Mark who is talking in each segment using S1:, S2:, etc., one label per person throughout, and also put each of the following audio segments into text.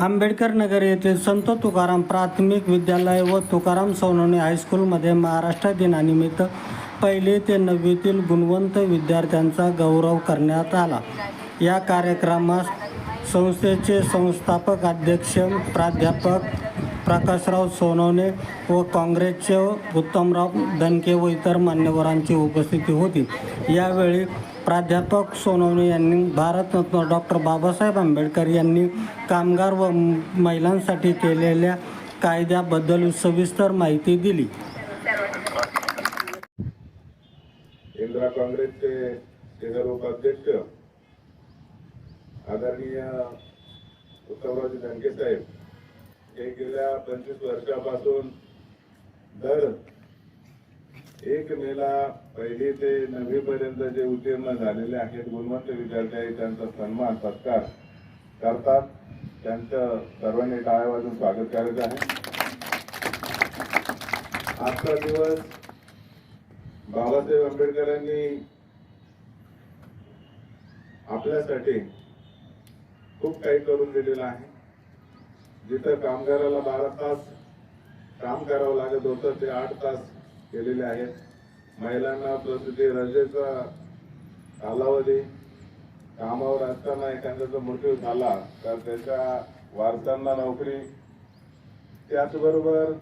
S1: आंबेडकर नगर येथील संत तुकाराम प्राथमिक विद्यालय व तुकाराम सोनवणे हायस्कूलमध्ये महाराष्ट्र दिनानिमित्त पहिले ते नववीतील गुणवंत विद्यार्थ्यांचा गौरव करण्यात आला. या कार्यक्रमास संस्थेचे संस्थापक अध्यक्ष प्राध्यापक प्रकाशराव सोनवणे व काँग्रेसचे उत्तमराव दणके व इतर मान्यवरांची उपस्थिती होती. यावेळी प्राध्यापक सोनवणे यांनी भारतरत्न डॉक्टर बाबासाहेब आंबेडकर यांनी कामगार व महिलांसाठी केलेल्या कायद्याबद्दल सविस्तर माहिती दिली.
S2: इंदिरा काँग्रेसचे जिल्हा उपाध्यक्ष आदरणीय उत्तमरावजी धनके साहेब हे गेल्या पंचवीस वर्षापासून दर एक मेला पहिली ते नववी पर्यंत जे उत्तीर्ण झालेले आहेत गुणवंत विद्यार्थी आहेत त्यांचा सन्मान सत्कार करतात. त्यांचं सर्वांनी टाळ्या वाजून स्वागत करत आहे. आजचा दिवस बाबासाहेब आंबेडकरांनी आपल्यासाठी खूप काही करून दिलेलं आहे. जिथं कामगाराला बारा तास काम करावं लागत होतं ते आठ तास केलेले आहेत. महिलांना प्रसूती रजेचा कालावधी कामावर असताना एखाद्याचा मृत्यू झाला तर त्याच्या वारसांना नोकरी. त्याचबरोबर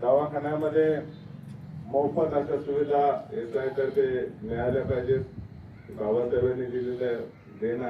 S2: दवाखान्यामध्ये मोफत अशा सुविधा येत आहे तर ते मिळाल्या पाहिजेत. बाबासाहेबांनी दिलेलं देणं